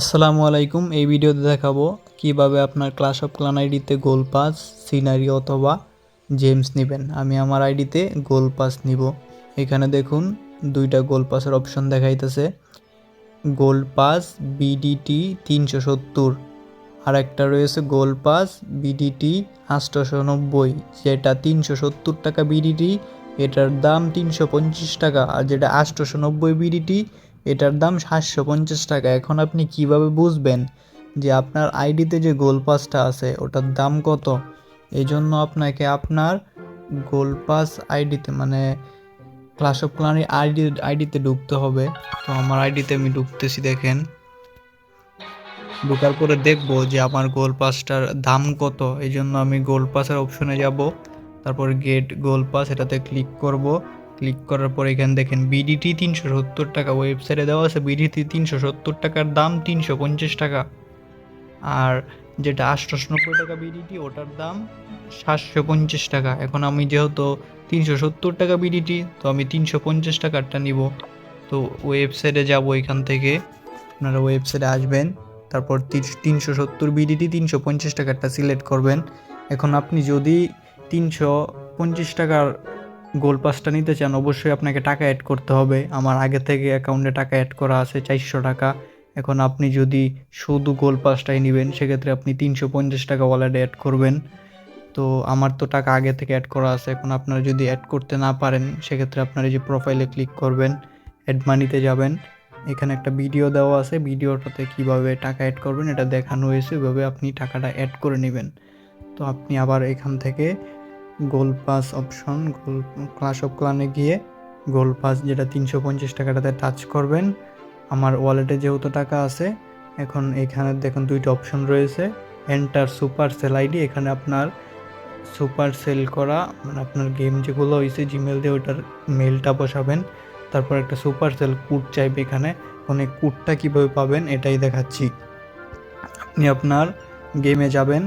আসসালামু আলাইকুম। এই ভিডিওতে দেখাবো কীভাবে আপনার ক্লাস অফ ক্লান আইডিতে গোল পাস সিনারি অথবা জেমস নেবেন। আমি আমার আইডিতে গোল পাস নিব। এখানে দেখুন দুইটা গোল পাসের অপশন দেখাইতেছে। গোল পাস বিডিটি তিনশো সত্তর আর একটা রয়েছে গোল পাস বিডিটি আটশোশো নব্বই, যেটা তিনশো সত্তর টাকা বিডিটি এটার দাম তিনশো পঞ্চাশ টাকা, আর যেটা আটশোশো নব্বই বিডিটি এটার দাম সাতশো পঞ্চাশ টাকা। এখন আপনি কীভাবে বুঝবেন যে আপনার আইডিতে যে গোল পাসটা আছে, ওটার দাম কত? এই জন্য আপনাকে আপনার গোল পাস আইডিতে মানে ক্লাস অফ ক্লানি আইডি, আইডিতে ঢুকতে হবে। তো আমার আইডিতে আমি ঢুকতেছি, দেখেন। ঢোকার পরে দেখব যে আমার গোল পাসটার দাম কত। এই জন্য আমি গোল পাসের অপশনে যাব, তারপর গেট গোল পাস, এটাতে ক্লিক করব। ক্লিক করার পর এখানে দেখেন বিডিটি তিনশো সত্তর টাকা ওয়েবসাইটে দেওয়া আছে। বিডিটি তিনশো সত্তর টাকার দাম তিনশো পঞ্চাশ টাকা। আর যেটা আটশোশো নব্বই টাকা বিডিটি ওটার দাম সাতশো পঞ্চাশ টাকা। এখন আমি যেহেতু তিনশো সত্তর টাকা বিডিটি তো আমি তিনশো পঞ্চাশ টাকারটা নিব। তো ওয়েবসাইটে যাব এখান থেকে। আপনারা ওয়েবসাইটে আসবেন, তারপর তিনশো সত্তর বিডিটি তিনশো পঞ্চাশ টাকারটা সিলেক্ট করবেন। এখন আপনি যদি তিনশো পঞ্চাশ টাকার গোল পাসটা নিতে চান, অবশ্যই আপনাকে টাকা অ্যাড করতে হবে। আমার আগে থেকে অ্যাকাউন্টে টাকা অ্যাড করা আছে, চারশো টাকা। এখন আপনি যদি শুধু গোল পাসটাই নেবেন, সেক্ষেত্রে আপনি তিনশো পঞ্চাশ টাকা ওয়ালেটে অ্যাড করবেন। তো আমার তো টাকা আগে থেকে অ্যাড করা আছে, এখন আপনারা যদি অ্যাড করতে না পারেন, সেক্ষেত্রে আপনারা যে প্রোফাইলে ক্লিক করবেন অ্যাড মানিতে যাবেন। এখানে একটা ভিডিও দেওয়া আছে ভিডিওটাতে কীভাবে টাকা অ্যাড করবেন, এটা দেখানো হয়েছে, ওইভাবে আপনি টাকাটা অ্যাড করে নেবেন। তো আপনি আবার এখান থেকে gold pass option, gold clash of ক্লানে গিয়ে গোল পাস যেটা তিনশো পঞ্চাশ টাকাটাতে টাচ করবেন। আমার ওয়ালেটে যেহেতু টাকা আছে, এখন এখানে দেখুন দুইটা অপশন রয়েছে। এন্টার সুপার সেল আইডি এখানে আপনার সুপার সেল করা মানে আপনার গেম যেগুলো হয়েছে জিমেল দিয়ে ওইটার মেলটা বসাবেন। তারপর একটা সুপার সেল কোড চাইবে এখানে অনেক কোডটা কীভাবে পাবেন এটাই দেখাচ্ছি। আপনি আপনার গেমে যাবেন।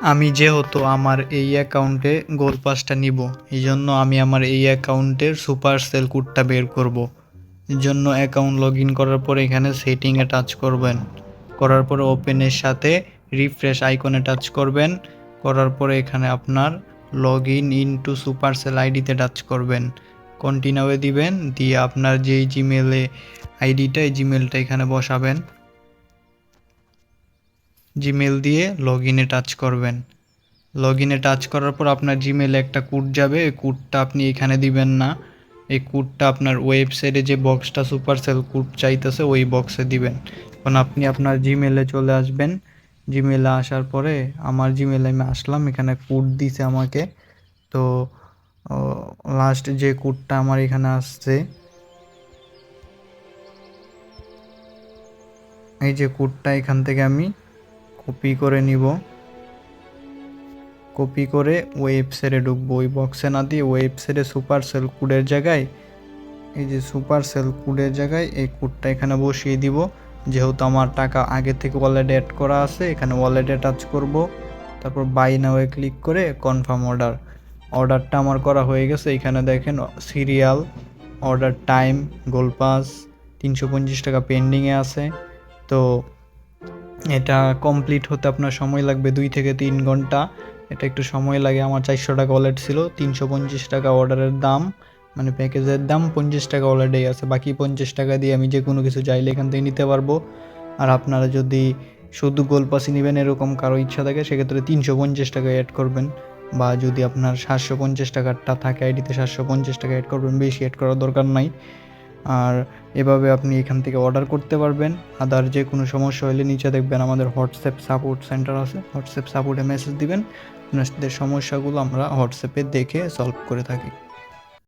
আমি যেহেতু আমার এই অ্যাকাউন্টে গোল পাসটা নিব এই জন্য আমি আমার এই অ্যাকাউন্টের সুপার সেল কোডটা বের করব। জন্য অ্যাকাউন্ট লগ ইন করার পর এখানে সেটিংয়ে টাচ করবেন। করার পরে ওপেনের সাথে রিফ্রেশ আইকনে টাচ করবেন। করার পরে এখানে আপনার log in in to Supercell আইডিতে টাচ করবেন। কন্টিনিউয়ে দিবেন, দিয়ে আপনার যেই জিমেলে আইডিটা, এই জিমেলটা এখানে বসাবেন। জিমেল দিয়ে লগ ইনে টাচ করবেন। লগ ইনে টাচ করার পর আপনার জিমেলে একটা কোড যাবে। এই কোডটা আপনি এখানে দিবেন না। এই কোডটা আপনার ওয়েবসাইটে যে বক্সটা সুপার সেল কোড চাইতেছে, ওই বক্সে দিবেন। এখন আপনি আপনার জিমেলে চলে আসবেন। জিমেলে আসার পরে আমার জিমেলে আমি আসলাম। এখানে কোড দিছে আমাকে। তো লাস্ট যে কোডটা আমার এখানে আসছে, এই যে কোডটা এখান থেকে আমি কপি করে নিব। কপি করে ওয়েবসাইটে ঢুকবো। ওই বক্সে না দিয়ে ওয়েবসাইটে সুপার সেল কোডের জায়গায়, এই যে সুপার সেল কোডের জায়গায় এই কোডটা এখানে বসিয়ে দিব। যেহেতু আমার টাকা আগে থেকে ওয়ালেটে অ্যাড করা আছে, এখানে ওয়ালেটে টাচ করব। তারপর বাই নাওয়ে ক্লিক করে কনফার্ম অর্ডার অর্ডারটা আমার করা হয়ে গেছে। এখানে দেখেন সিরিয়াল অর্ডার টাইম গোলপাস তিনশো পঞ্চাশ টাকা পেন্ডিংয়ে আছে। তো এটা কমপ্লিট হতে আপনার সময় লাগবে দুই থেকে তিন ঘণ্টা। এটা একটু সময় লাগে, আমার চারশো টাকা ওয়ালেট ছিল, তিনশো পঞ্চাশ টাকা অর্ডারের দাম মানে প্যাকেজের দাম পঞ্চাশ টাকা অলরেডি আছে, বাকি পঞ্চাশ টাকা দিয়ে আমি যে কোনো কিছু চাইলে এখান থেকে নিতে পারব। আর আপনারা যদি শুধু গোল পাসি নেবেন, এরকম কারও ইচ্ছা থাকে, সেক্ষেত্রে তিনশো পঞ্চাশ টাকা অ্যাড করবেন। বা যদি আপনার সাতশো পঞ্চাশ টাকারটা থাকে আইডিতে সাতশো পঞ্চাশ টাকা অ্যাড করবেন, বেশি অ্যাড করার দরকার নাই। আর এভাবে আপনি এখান থেকে অর্ডার করতে পারবেন। আদার যে কোনো সমস্যা হলে নিচে দেখবেন আমাদের হোয়াটসঅ্যাপ সাপোর্ট সেন্টার আছে। হোয়াটসঅ্যাপ সাপোর্টে মেসেজ দিবেন। আপনাদের সমস্যাগুলো আমরা হোয়াটসঅ্যাপে দেখে সলভ করে থাকি।